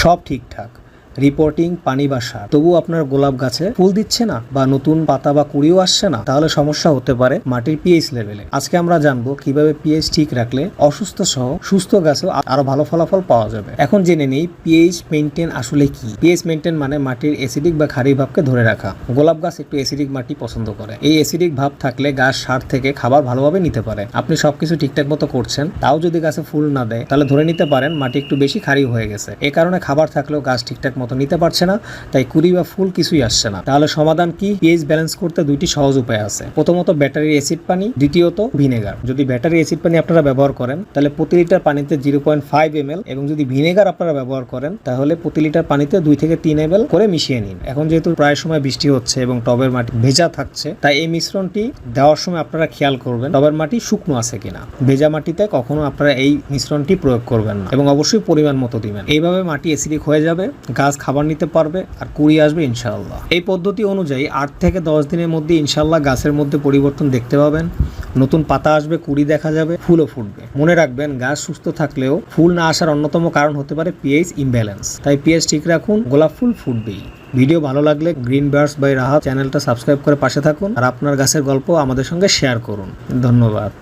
সব ঠিকঠাক। রিপোর্টিং পানি বা সার। তবু আপনার গোলাপ গাছে ফুল দিচ্ছে না বা নতুন পাতা বা কুড়িও আসছে না, তাহলে সমস্যা হতে পারে মাটির পিএইচ লেভেলে আজকে আমরা জানব কীভাবে পিএইচ ঠিক রাখলে অসুস্থ সহ সুস্থ গাছেও আরও ভালো ফলাফল পাওয়া যাবে। এখন জেনে নেই পিএইচ মেনটেন আসলে কি। পিএইচ মেনটেন মানে মাটির অ্যাসিডিক বা খারি ভাবকে ধরে রাখা। গোলাপ গাছ একটু অ্যাসিডিক মাটি পছন্দ করে। এই অ্যাসিডিক ভাব থাকলে গাছ সার থেকে খাবার ভালোভাবে নিতে পারে। আপনি সবকিছু ঠিকঠাক মতো করছেন, তাও যদি গাছে ফুল না দেয়, তাহলে ধরে নিতে পারেন মাটি একটু বেশি ক্ষারীয় হয়ে গেছে। এ কারণে খাবার থাকলেও গাছ ঠিকঠাক মতো নিতে পারছে না, তাই কুড়ি বা ফুল কিছুই আসছে না। তাহলে সমাধান কি? পিএইচ ব্যালেন্স করতে দুইটি সহজ উপায় আছে। প্রথমত ব্যাটারির অ্যাসিড পানি, দ্বিতীয়ত ভিনেগার যদি ব্যাটারি অ্যাসিড পানি আপনারা ব্যবহার করেন, তাহলে প্রতি লিটার পানিতে জিরো পয়েন্ট ফাইভ এম এবং যদি ভিনেগার আপনারা ব্যবহার করেন, তাহলে প্রতি লিটার পানিতে দুই থেকে তিন এম এল করে মিশিয়ে নিন। এখন যেহেতু প্রায় সময় বৃষ্টি হচ্ছে এবং টবের মাটি ভেজা থাকছে, তাই এই মিশ্রণটি দেওয়ার সময় আপনারা খেয়াল করবেন টবের মাটি শুকনো আছে কিনা। ভেজা মাটিতে কখনো আপনারা এই মিশ্রণটি প্রয়োগ করবেন না এবং অবশ্যই পরিমাণ মতো দিবেন। এইভাবে মাটি অ্যাসিডিক হয়ে যাবে, গাছ খাবার নিতে পারবে আর কুড়ি আসবে ইনশাআল্লাহ। এই পদ্ধতি অনুযায়ী আট থেকে দশ দিনের মধ্যে ইনশাআল্লাহ গাছের মধ্যে পরিবর্তন দেখতে পাবেন। নতুন পাতা আসবে, কুড়ি দেখা যাবে, ফুলও ফুটবে। মনে রাখবেন, গাছ সুস্থ থাকলেও ফুল না আসার অন্যতম কারণ হতে পারে পিএইচ ইমব্যালেন্স তাই পিএইচ ঠিক রাখুন, গোলাপ ফুল ফুটবেই। ভিডিও ভালো লাগলে গ্রিন বার্ডস বাই রাহাত চ্যানেলটা সাবস্ক্রাইব করে পাশে থাকুন আর আপনার গাছের গল্প আমাদের সঙ্গে শেয়ার করুন। ধন্যবাদ।